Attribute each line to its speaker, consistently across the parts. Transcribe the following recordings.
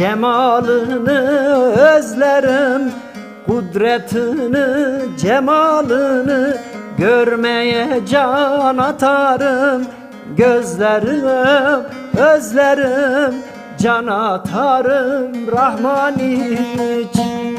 Speaker 1: cemalını özlerim. Kudretini, cemalını görmeye can atarım. Gözlerim, özlerim, can atarım Rahman için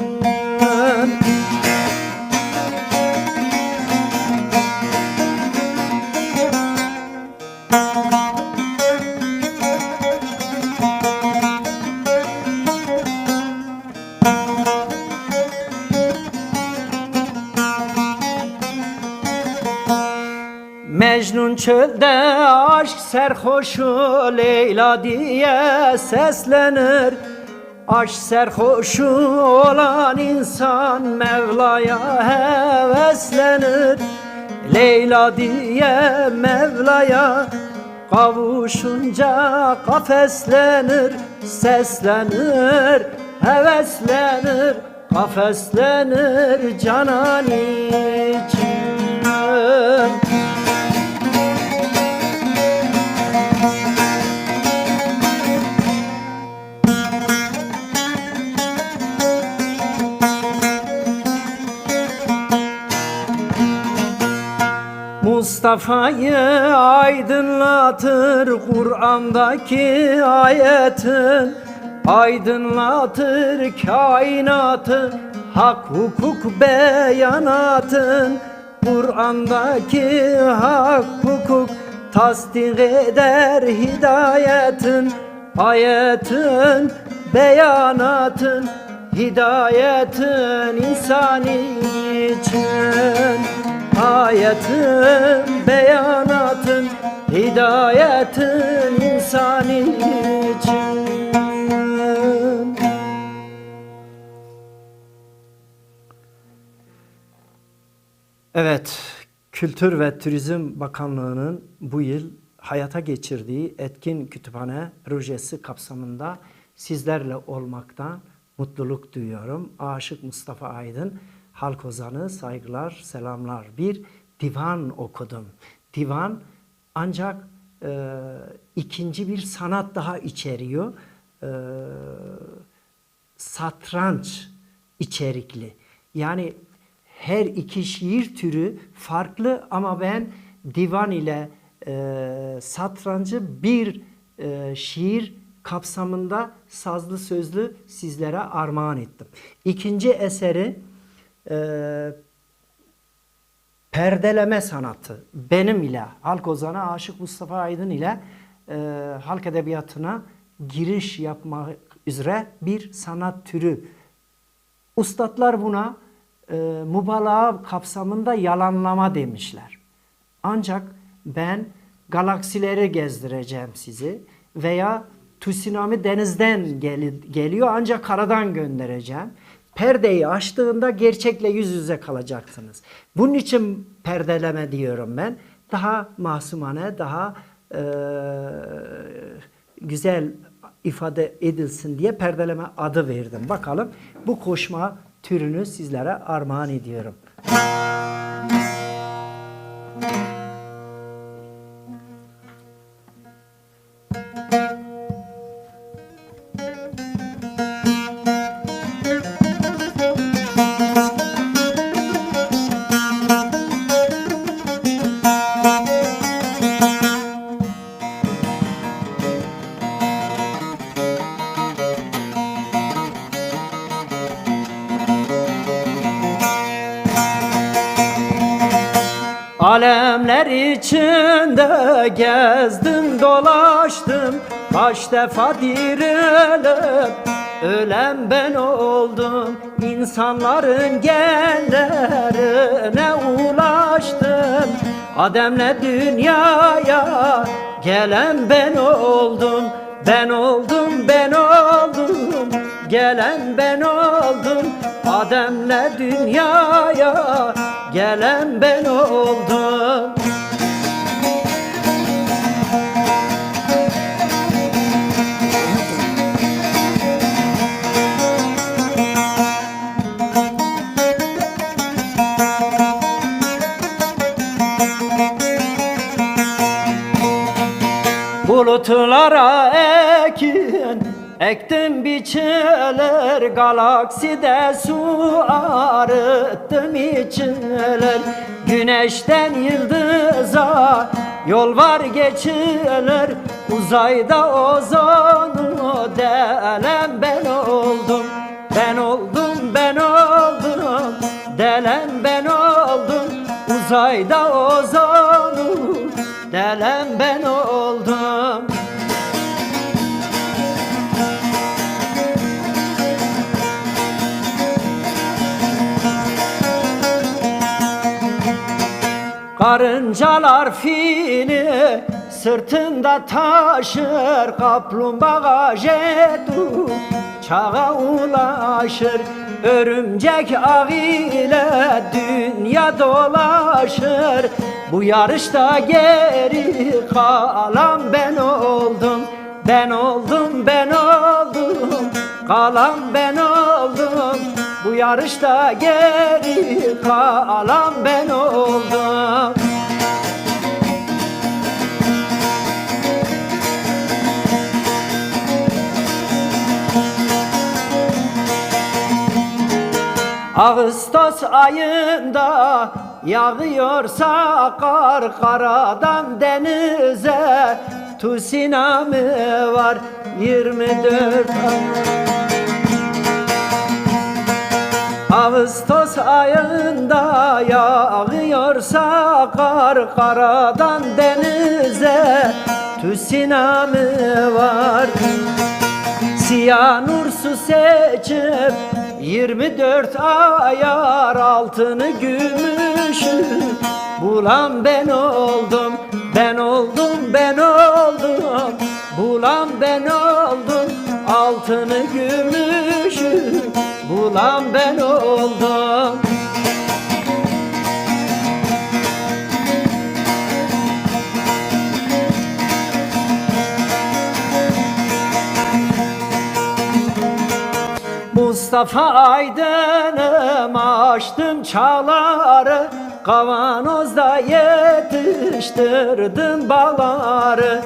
Speaker 1: çölde aşk serhoşu Leyla diye seslenir. Aşk serhoşu olan insan Mevla'ya heveslenir. Leyla diye Mevla'ya Kavuşunca kafeslenir. Seslenir, heveslenir Kafeslenir canan için Mustafa'yı aydınlatır Kur'an'daki ayetin. Aydınlatır kainatı Hak hukuk beyanatın. Kur'an'daki hak hukuk Tasdik eder hidayetin. Ayetin beyanatın Hidayetin insani için Ayetin beyanatın Hidayetin insani için Evet, Kültür ve Turizm Bakanlığı'nın bu yıl hayata geçirdiği etkin kütüphane projesi kapsamında sizlerle olmaktan mutluluk duyuyorum. Aşık Mustafa Aydın, halk ozanı, saygılar, selamlar. Bir divan okudum. Divan ancak e, ikinci bir sanat daha içeriyor. E, satranç içerikli. Yani her iki şiir türü farklı ama ben divan ile e, satrancı bir e, şiir kapsamında sazlı sözlü sizlere armağan ettim. İkinci eseri e, perdeleme sanatı benim ile halk ozanı Aşık Mustafa Aydın ile e, halk edebiyatına giriş yapmak üzere bir sanat türü. Ustadlar buna e, mübalağa kapsamında yalanlama demişler. Ancak ben galaksileri gezdireceğim sizi veya tsunami denizden gel- geliyor ancak karadan göndereceğim. Perdeyi açtığında gerçekle yüz yüze kalacaksınız. Bunun için perdeleme diyorum ben. Daha masumane, daha e, güzel ifade edilsin diye perdeleme adı verdim. Bakalım bu koşma türünü sizlere armağan ediyorum. Alemler içinde gezdim dolaştım. Kaç defa dirilip ölen ben oldum. İnsanların genlerine ulaştım. Ademle dünyaya gelen ben oldum. Ben oldum ben oldum Gelen ben oldum Ademle dünyaya. Gelen ben oldum. Bulutlara ekin Ektim biçeler Galakside su arıttım içeler Güneşten yıldıza Yol var geçilir Uzayda ozonu Delen ben oldum. Ben oldum ben oldum Delen ben oldum. Uzayda ozonu Delen ben oldum Karıncalar fili sırtında taşır Kaplumbağa jetu çağa ulaşır Örümcek ağ ile dünya dolaşır. Bu yarışta geri kalan ben oldum Ben oldum ben oldum. Kalan ben oldum Bu yarışta geri kalan ben oldum Ağustos ayında yağıyorsa kar karadan denize. Tsunami var 24 ay. Ağustos ayında yağıyorsa kar karadan denize. Tsunami var. Siyah nur su seçip 24 ayar altını gümüşü. Bulan ben oldum, ben oldum, ben oldum. Bulan ben oldum, altını gümüşü. Bulan ben oldum Mustafa Aydın'ım açtım çağları Kavanozda yetiştirdim bağları.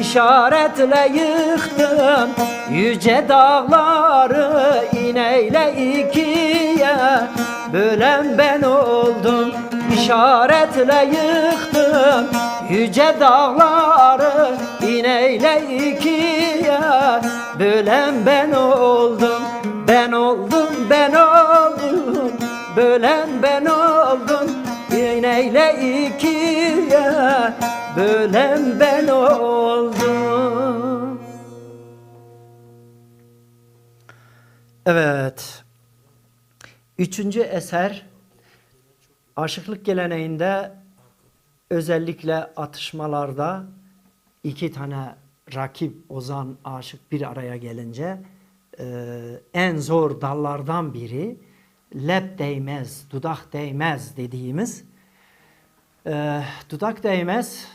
Speaker 1: İşaretle yıktım yüce dağları İğneyle ikiye bölen ben oldum. İşaretle yıktım yüce dağları İğneyle ikiye bölen ben oldum Ben oldum ben oldum Bölen ben oldum. İğneyle ikiye Bölen ben oldum. Evet. Üçüncü eser Aşıklık geleneğinde özellikle atışmalarda iki tane rakip ozan aşık bir araya gelince en zor dallardan biri lep değmez, dudak değmez dediğimiz e, dudak değmez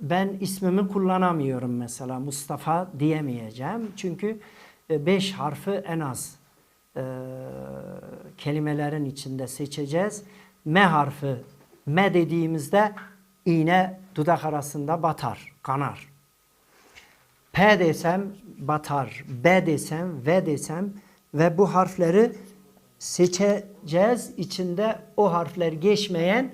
Speaker 1: ben ismimi kullanamıyorum mesela Mustafa diyemeyeceğim çünkü e, beş harfi en az e, kelimelerin içinde seçeceğiz. M harfi M dediğimizde iğne dudak arasında batar, kanar. P desem batar, B desem, V desem ve bu harfleri seçeceğiz. İçinde o harfler geçmeyen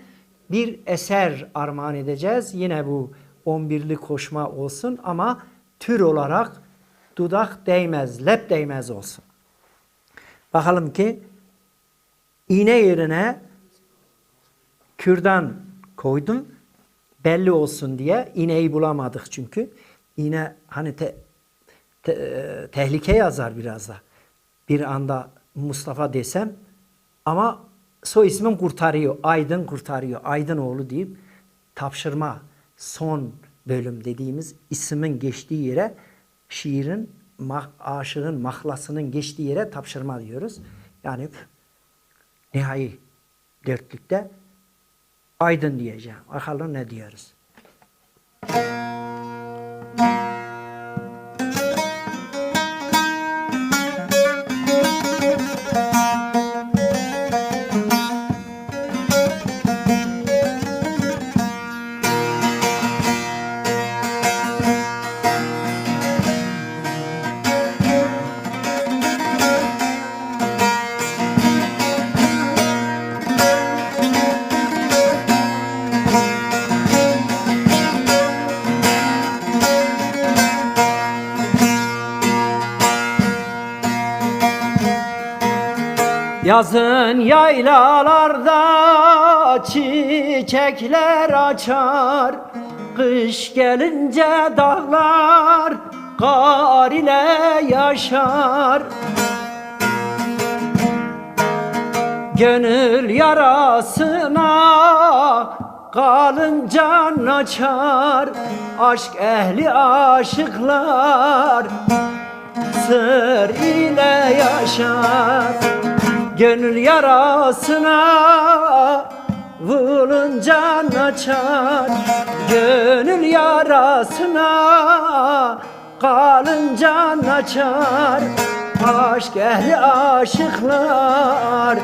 Speaker 1: bir eser armağan edeceğiz. Yine bu 11'li koşma olsun ama tür olarak dudak değmez, lep değmez olsun. Bakalım ki iğne yerine kürdan koydum belli olsun diye iğneyi bulamadık çünkü. İğne hani te, te, tehlike yazar biraz da. Bir anda Mustafa desem ama soy ismim kurtarıyor. Aydın kurtarıyor. Aydınoğlu deyip tapşırma son bölüm dediğimiz ismin geçtiği yere şiirin mah, aşığın mahlasının geçtiği yere tapşırma diyoruz. Yani nihai dörtlükte aydın diyeceğim. Bakalım ne diyoruz. Yazın çiçekler açar Kış gelince dağlar kar ile yaşar. Gönül yarasına kalın can açar Aşk ehli aşıklar sır ile yaşar. Gönül yarasına vurun can açar Gönül yarasına kalın can açar Aşk ehli aşıklar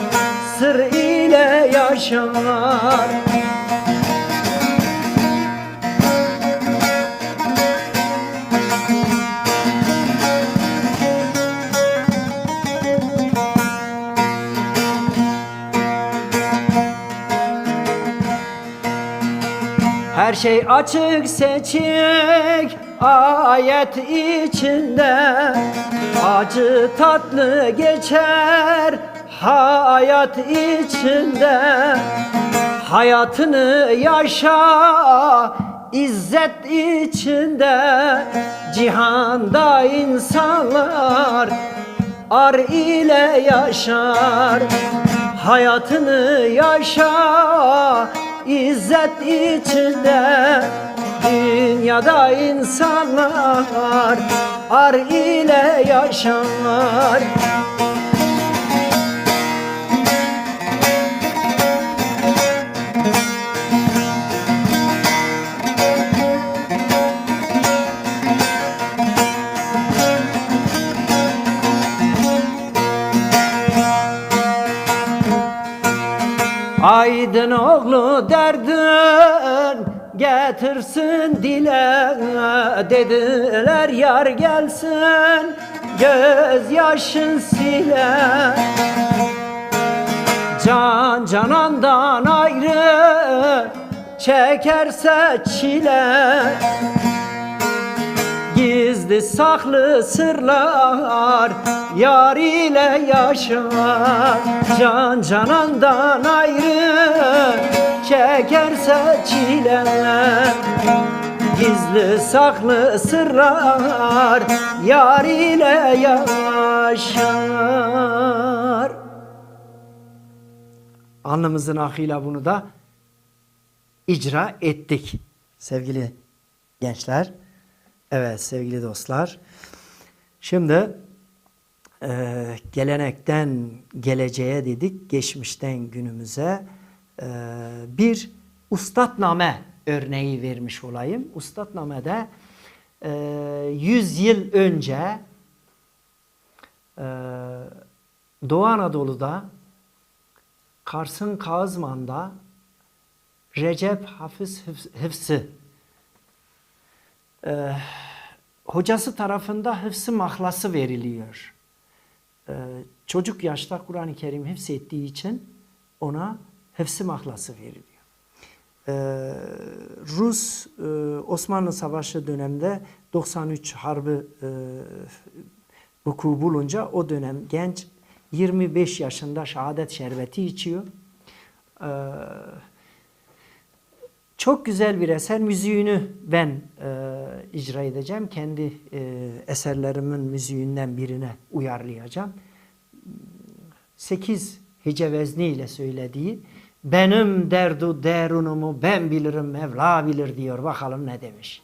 Speaker 1: sır ile yaşar Her şey açık seçik ayet içinde. Acı tatlı geçer hayat içinde. Hayatını yaşa izzet içinde. Cihanda insanlar ar ile yaşar. Hayatını yaşa izzet içinde Dünyada insanlar ar ile yaşar Aydın oğlu derdin getirsin dile. Dediler yar gelsin göz yaşın sile. Can canandan ayrı çekerse çile Gizli saklı sırlar yar ile yaşar. Can canandan ayrı çekerse çile. Gizli saklı sırlar yar ile yaşar. Alnımızın akıyla bunu da icra ettik sevgili gençler. Evet sevgili dostlar. Şimdi e, gelenekten geleceğe dedik, geçmişten günümüze e, bir ustadname örneği vermiş olayım. Ustadname'de e, 100 yıl önce e, Doğu Anadolu'da Kars'ın Kazman'da Recep Hafız Hıfz- Hıfzı e, hocası tarafında hıfzı mahlası veriliyor. E, çocuk yaşta Kur'an-ı Kerim hıfzettiği için ona hıfzı mahlası veriliyor. E, Rus e, Osmanlı Savaşı döneminde 93 Harbi e, vuku bulunca o dönem genç 25 yaşında şehadet şerbeti içiyor. E, çok güzel bir eser. Müziğini ben e, icra edeceğim. Kendi e, eserlerimin müziğinden birine uyarlayacağım. Sekiz hece vezni ile söylediği benim derdu derunumu ben bilirim Mevla bilir diyor. Bakalım ne demiş.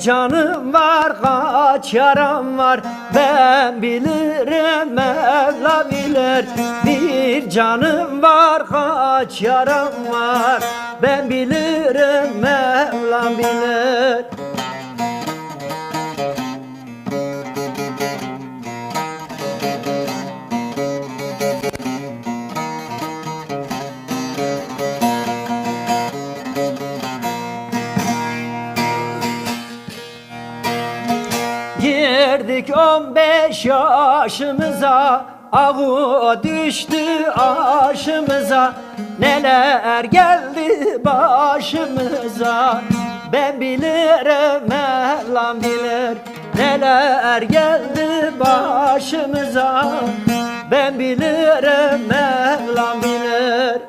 Speaker 1: Canım var kaç yaram var. Ben bilirim Mevla bilir. Bir canım var kaç yaram var. Ben bilirim Mevla bilir yaşımıza Avu düştü aşımıza. Neler geldi başımıza? Ben bilirim Mevlam bilir. Neler geldi başımıza? Ben bilirim Mevlam bilir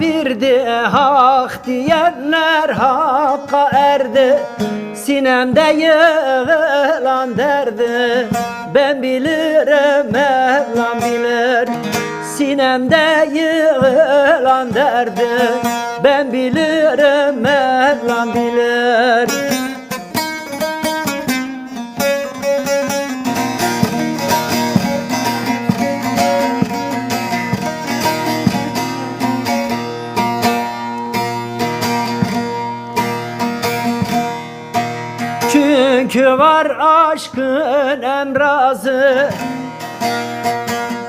Speaker 1: verdi Hak diyenler hakka erdi. Sinemde yığılan derdi Ben bilirim Mevlam bilir. Sinemde yığılan derdi Ben bilirim Mevlam bilir Çünkü var aşkın emrazı.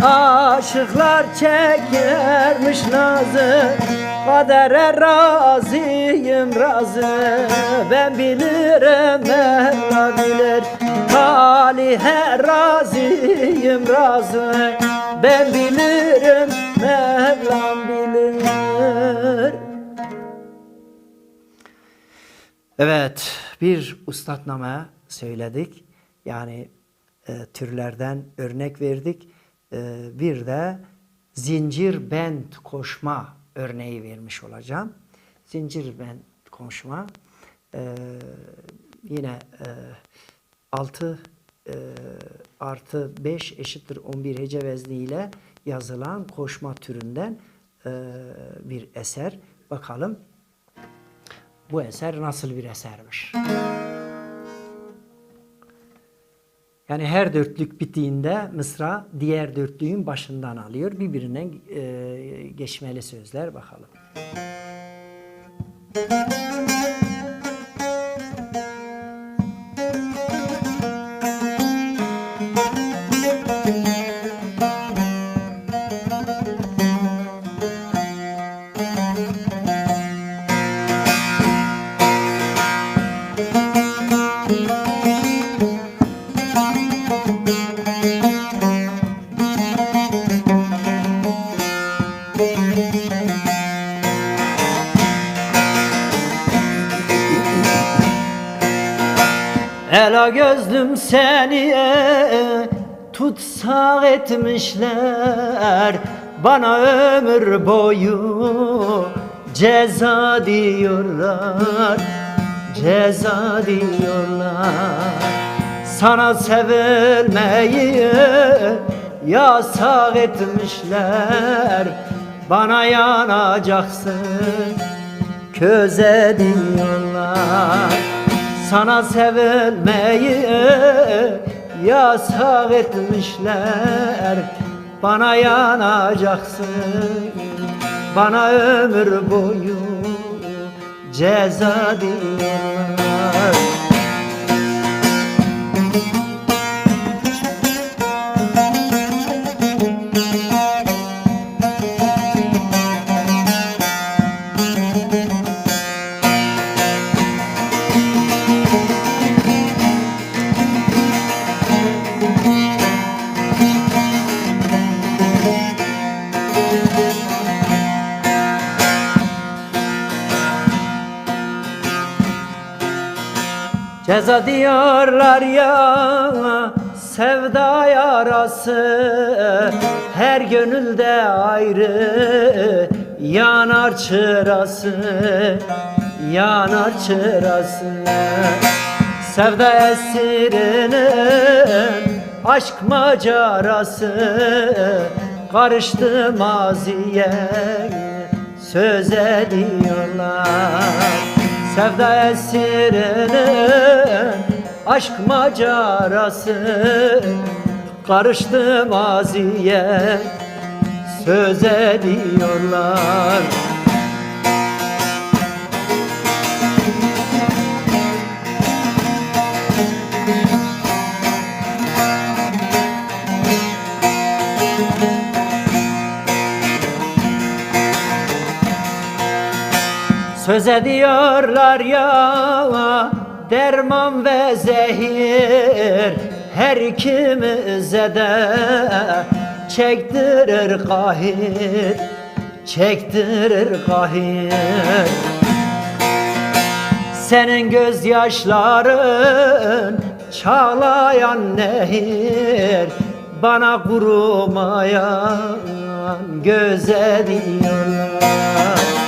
Speaker 1: Aşıklar çekermiş nazı. Kadere razıyım razı. Ben bilirim Mevla bilir. Talihe razıyım razı. Ben bilirim Mevlam bilir. Evet, bir ustadname söyledik. Yani e, türlerden örnek verdik. E, bir de zincir bent koşma örneği vermiş olacağım. Zincir bent koşma e, yine e, 6 e, artı 5 eşittir 11 hece vezniyle yazılan koşma türünden e, bir eser. Bakalım bu eser nasıl bir esermiş? Yani her dörtlük bittiğinde mısra diğer dörtlüğün başından alıyor. Birbirine e, geçmeli sözler bakalım. Ela etmişler. Bana ömür boyu ceza diyorlar Ceza diyorlar. Sana sevilmeyi yasak etmişler. Bana yanacaksın köze diyorlar. Sana sevilmeyi yasak etmişler Bana yanacaksın. Bana ömür boyu ceza diyorlar Feza diyorlar ya sevda yarası. Her gönülde ayrı yanar çırası Yanar çırası. Sevda esirinin aşk macerası Karıştı maziye söz ediyorlar Sevda esirinin aşk macerası Karıştı maziye söz ediyorlar Söz ediyorlar ya derman ve zehir Her ikimize de. Çektirir kahir Çektirir kahir. Senin gözyaşların çağlayan nehir Bana kurumayan göze diyorlar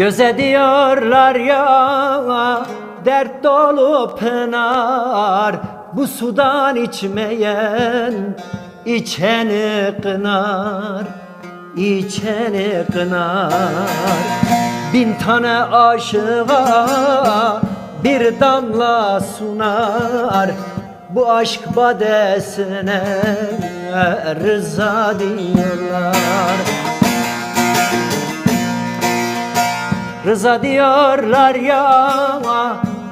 Speaker 1: Göze diyorlar ya dert dolu pınar. Bu sudan içmeyen içeni kınar içeni kınar. Bin tane aşığa bir damla sunar. Bu aşk badesine rıza diyorlar Rıza diyorlar ya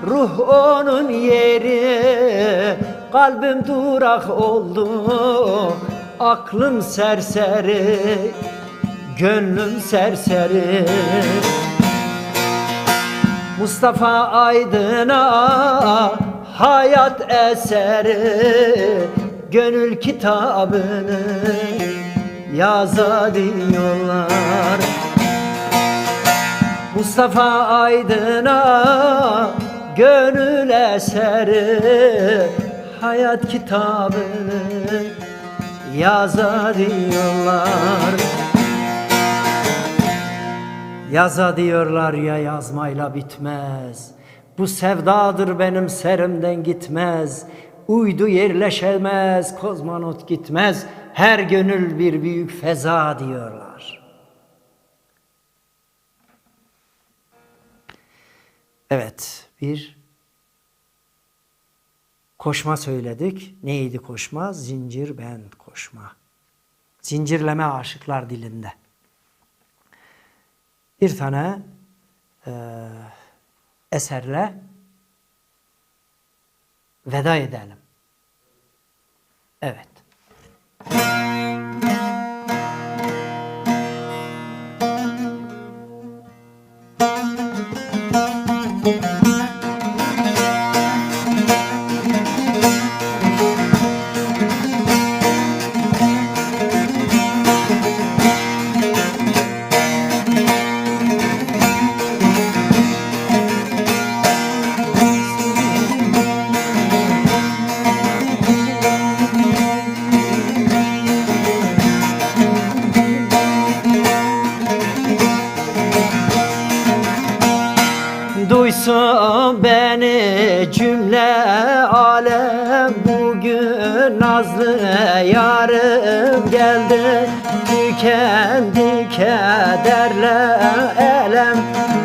Speaker 1: ruh onun yeri. Kalbim durak oldu aklım serseri Gönlüm serseri. Mustafa Aydın'a hayat eseri Gönül kitabını yaza diyorlar Mustafa Aydın'a gönül eseri hayat kitabını yaza diyorlar ya yazmayla bitmez. Bu sevdadır benim serimden gitmez. Uydu yerleşemez, kozmonot gitmez. Her gönül bir büyük feza diyorlar Evet, bir koşma söyledik. Neydi koşma? Zincir bend koşma. Zincirleme aşıklar dilinde. Bir tane e, eserle veda edelim. Evet. thank you. Yarım geldi. Tükendi kederle elem.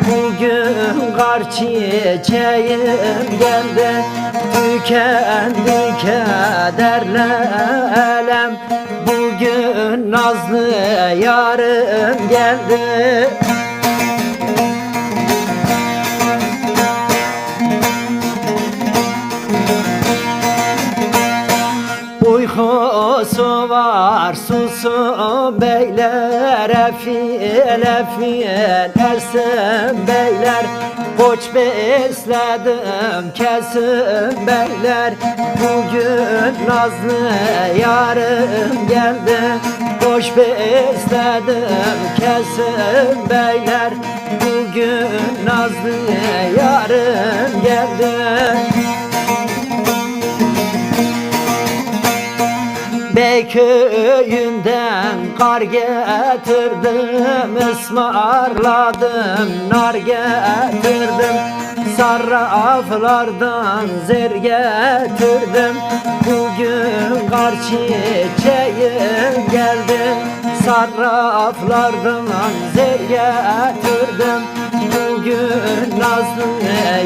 Speaker 1: Bugün kar çiçeğim geldi. Tükendi kederle elem. Bugün nazlı yarım geldi Susun beyler efil efil ersin beyler. Koç besledim kesin beyler. Bugün nazlı yarım geldi. Koç besledim kesin beyler. Bugün nazlı yarım geldi Beyköy'ünden kar getirdim ısmarladım nar getirdim. Sarraflardan zer getirdim. Bugün kar çiçeğim geldi. Sarraflardan zer getirdim. Bugün nazlı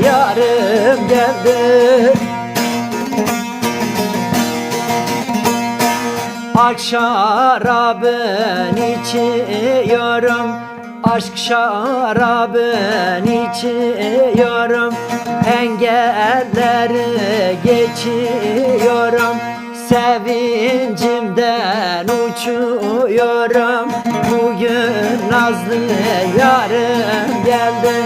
Speaker 1: yarım geldi Aşk şarabın içiyorum Aşk şarabın içiyorum Engelleri geçiyorum. Sevincimden uçuyorum. Bugün nazlı yarım geldi.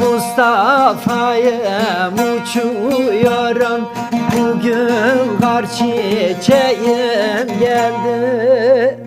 Speaker 1: Mustafa'yım uçuyorum Bugün kar çiçeğim geldi